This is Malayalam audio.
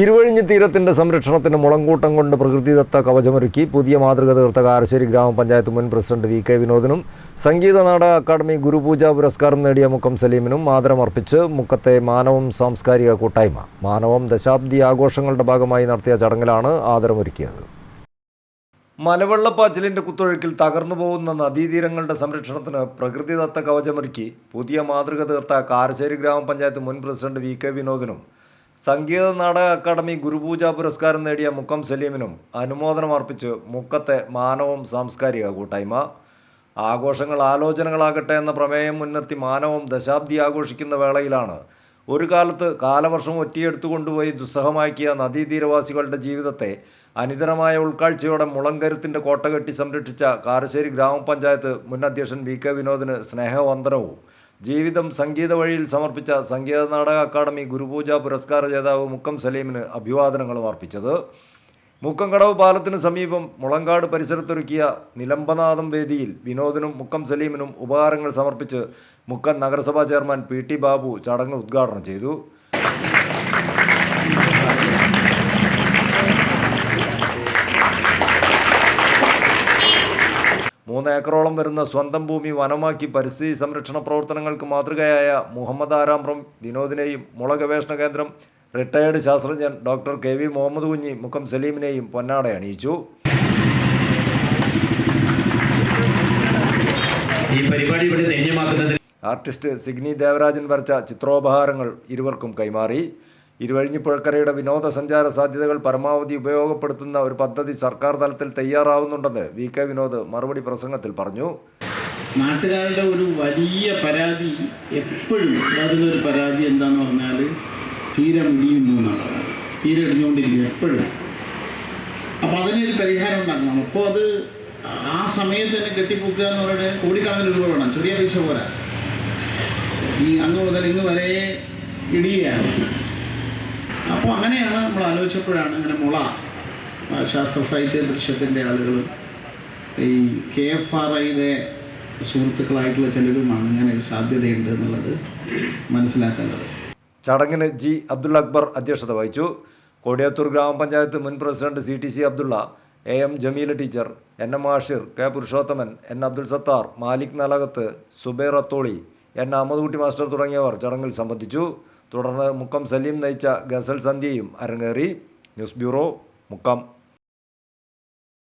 ഇരുവഴിഞ്ഞ് തീരത്തിന്റെ സംരക്ഷണത്തിന് മുളങ്കൂട്ടം കൊണ്ട് പ്രകൃതിദത്ത കവചമൊരുക്കി പുതിയ മാതൃക തീർത്ത കാരശ്ശേരി ഗ്രാമപഞ്ചായത്ത് മുൻ പ്രസിഡന്റ് വി കെ വിനോദിനും സംഗീത നാടക അക്കാദമി ഗുരുപൂജ പുരസ്കാരം നേടിയ മുക്കം സലീമിനും ആദരമർപ്പിച്ച് മുക്കത്തെ മാനവം സാംസ്കാരിക കൂട്ടായ്മ. മാനവം ദശാബ്ദി ആഘോഷങ്ങളുടെ ഭാഗമായി നടത്തിയ ചടങ്ങിലാണ് ആദരമൊരുക്കിയത്. മലവെള്ളപ്പാച്ചിലിന്റെ കുത്തൊഴുക്കിൽ തകർന്നു പോകുന്ന നദീതീരങ്ങളുടെ സംരക്ഷണത്തിന് പ്രകൃതിദത്ത കവചമൊരുക്കി പുതിയ മാതൃക തീർത്ത കാരശ്ശേരി ഗ്രാമപഞ്ചായത്ത് മുൻ പ്രസിഡന്റ് വി കെ വിനോദിനും സംഗീത നാടക അക്കാദമി ഗുരുപൂജ പുരസ്കാരം നേടിയ മുക്കം സലീമിനും അനുമോദനം അർപ്പിച്ച് മുക്കത്തെ മാനവും സാംസ്കാരിക കൂട്ടായ്മ. ആഘോഷങ്ങൾ ആലോചനകളാകട്ടെ എന്ന പ്രമേയം മുൻനിർത്തി മാനവും ദശാബ്ദി ആഘോഷിക്കുന്ന വേളയിലാണ് ഒരു കാലത്ത് കാലവർഷം ഒറ്റിയെടുത്തു കൊണ്ടുപോയി ദുസ്സഹമാക്കിയ നദീതീരവാസികളുടെ ജീവിതത്തെ അനിതരമായ ഉൾക്കാഴ്ചയോടെ മുളങ്കരുത്തിന്റെ കോട്ട കെട്ടി സംരക്ഷിച്ച കാരശ്ശേരി ഗ്രാമപഞ്ചായത്ത് മുൻ അധ്യക്ഷൻ വി കെ വിനോദിന് സ്നേഹവന്ദനവും. ജീവിതം സംഗീത വഴിയിൽ സമർപ്പിച്ച സംഗീത നാടക അക്കാദമി ഗുരുപൂജ പുരസ്കാര ജേതാവ് മുക്കം സലീമിന് അഭിവാദനങ്ങളും അർപ്പിച്ചത്. മുക്കംകടവ് പാലത്തിന് സമീപം മുളങ്കാട് പരിസരത്തൊരുക്കിയ നിലംബനാഥം വേദിയിൽ വിനോദിനും മുക്കം സലീമിനും ഉപഹാരങ്ങൾ സമർപ്പിച്ച് മുക്കം നഗരസഭാ ചെയർമാൻ പി ടി ബാബു ചടങ്ങ് ഉദ്ഘാടനം ചെയ്തു. മൂന്ന് ഏക്കറോളം വരുന്ന സ്വന്തം ഭൂമി വനമാക്കി പരിസ്ഥിതി സംരക്ഷണ പ്രവർത്തനങ്ങൾക്ക് മാതൃകയായ മുഹമ്മദ് ആരാമ്പ്രം വിനോദിനെയും മുള ഗവേഷണ കേന്ദ്രം റിട്ടയേർഡ് ശാസ്ത്രജ്ഞൻ doctor K V Muhammad Kunhi Mukkam സലീമിനെയും പൊന്നാട അണിയിച്ചു. ഈ പരിപാടി ഇവിടെ ആർട്ടിസ്റ്റ് സിഗ്നി ദേവരാജൻ വരച്ച ചിത്രോപഹാരങ്ങൾ ഇരുവർക്കും കൈമാറി. ഇരുവഴിഞ്ഞി പുഴക്കരയുടെ വിനോദസഞ്ചാര സാധ്യതകൾ പരമാവധി ഉപയോഗപ്പെടുത്തുന്ന ഒരു പദ്ധതി സർക്കാർ തലത്തിൽ തയ്യാറാവുന്നുണ്ടെന്ന് വി കെ വിനോദ് മറുപടി പ്രസംഗത്തിൽ പറഞ്ഞു. നാട്ടുകാരുടെ ഒരു വലിയ പരാതി എപ്പോഴും അതിലൊരു പരാതി എന്താന്ന് പറഞ്ഞാൽ തീരെ ഇടിയുന്നു എന്നുള്ളതാണ് തീരെ ഇടിഞ്ഞുകൊണ്ടിരിക്കുന്നു എപ്പോഴും. അപ്പോൾ അതിനൊരു പരിഹാരം ഉണ്ടാക്കണം അപ്പോൾ അത് ആ സമയത്ത് തന്നെ കെട്ടിപ്പൊക്കുക എന്ന് പറയുന്നത് കോടിക്കണക്കിന് രൂപ വേണം. ചെറിയ പൈസ പോരാ. ഈ അന്ന് മുതൽ ഇന്ന് വരെ ഇടിയാണ് അപ്പോൾ അങ്ങനെയാണ് നമ്മൾ ആലോചിച്ചപ്പോഴാണ് ഇങ്ങനെ മുള ശാസ്ത്ര സാഹിത്യ ദൃശ്യത്തിന്റെ ആളുകളും ഈ കെ എഫ് ആർ ഐയിലെ സുഹൃത്തുക്കളായിട്ടുള്ള ചിലരുമാണ് ഇങ്ങനെ ഒരു സാധ്യതയുണ്ട് എന്നുള്ളത് മനസ്സിലാക്കേണ്ടത്. ചടങ്ങിന് ജി അബ്ദുൽ അക്ബർ അധ്യക്ഷത വഹിച്ചു. കോടിയത്തൂർ ഗ്രാമപഞ്ചായത്ത് മുൻ president C T C Abdulla A M Jameela teacher N M Ashir K Purushothaman N Abdul Sathar Malik Nalakath Subair Atholi N Ahammedkutty master തുടങ്ങിയവർ ചടങ്ങിൽ സംബന്ധിച്ചു. തുടർന്ന് മുക്കം സലീം നയിച്ച ഗസൽ സന്ധ്യയും അരങ്ങേറി ന്യൂസ് ബ്യൂറോ മുക്കം.